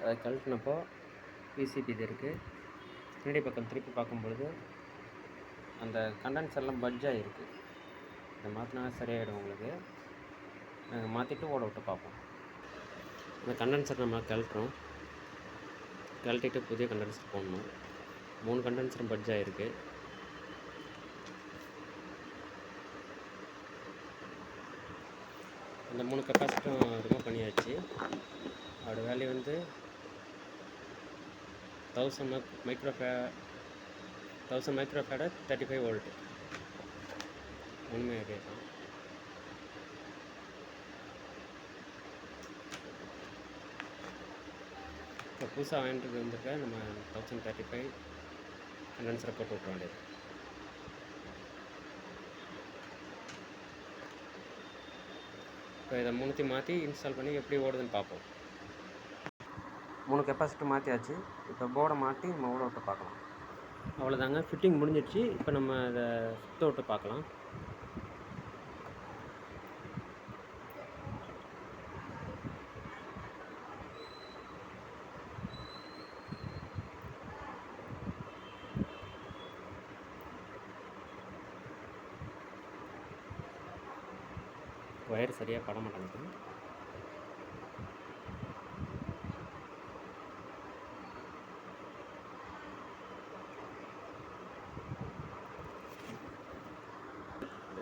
அதை கழட்டினப்போ பிசிபி இது இருக்குது பின்னாடி பக்கம் திருப்பி பார்க்கும்பொழுது அந்த கண்டென்சர்லாம் பட்ஜ் ஆகிருக்கு இதை மாற்றினா சரியாயிடும் உங்களுக்கு. நாங்கள் மாற்றிட்டு ஓட விட்டு பார்ப்போம். இந்த கண்டென்சர் நம்ம கழட்டுறோம். கழட்டிட்டு புதிய கண்டென்சர் போடணும். மூணு கண்டென்சரும் பட்ஜ் ஆகிருக்கு அந்த மூணு கெப்பாசிட்டும் ரிமூவ் பண்ணியாச்சு. அதோட வேல்யூ வந்து தௌசண்ட் மைக்ரோ ஃபே தௌசண்ட் மைக்ரோஃபேட தேர்ட்டி ஃபைவ் வோல்ட்டு உண்மை அதே இப்போ புதுசாக வாங்கிட்டு வந்துருக்க நம்ம தௌசண்ட் தேர்ட்டி ஃபைவ் கண்டென்சரை போட்டு விட்ற வேண்டியது இப்போ இதை மூணுத்தையும் மாற்றி இன்ஸ்டால் பண்ணி எப்படி ஓடுதுன்னு பார்ப்போம். மூணு கெப்பாசிட்டி மாற்றியாச்சு இப்போ போர்டை மாற்றி நம்ம ஓட விட்டு பார்க்கலாம். அவ்வளோதாங்க ஃபிட்டிங் முடிஞ்சிடுச்சு. இப்போ நம்ம இதை சுத்த விட்டு பார்க்கலாம். ஒயர் சரியாக பட மாட்டேங்குது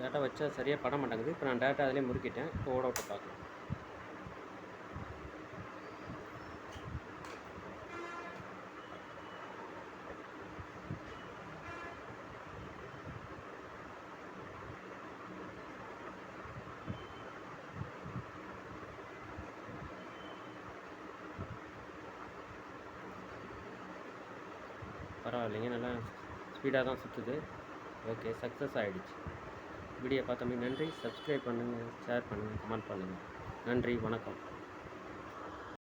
டேட்டா வச்சா சரியாக பட மாட்டேங்குது. இப்போ நான் டேட்டா அதிலே முறுக்கிட்டேன். இப்போ ஓட விட்டு பார்க்கலாம். பரவாயில்லைங்க நல்லா ஸ்பீடாக தான் சுற்றுது ஓகே சக்ஸஸ் ஆகிடுச்சு வீடியோ பார்த்தமைக்கு நன்றி. சப்ஸ்கிரைப் பண்ணுங்கள் ஷேர் பண்ணுங்கள் கமெண்ட் பண்ணுங்கள் நன்றி வணக்கம்.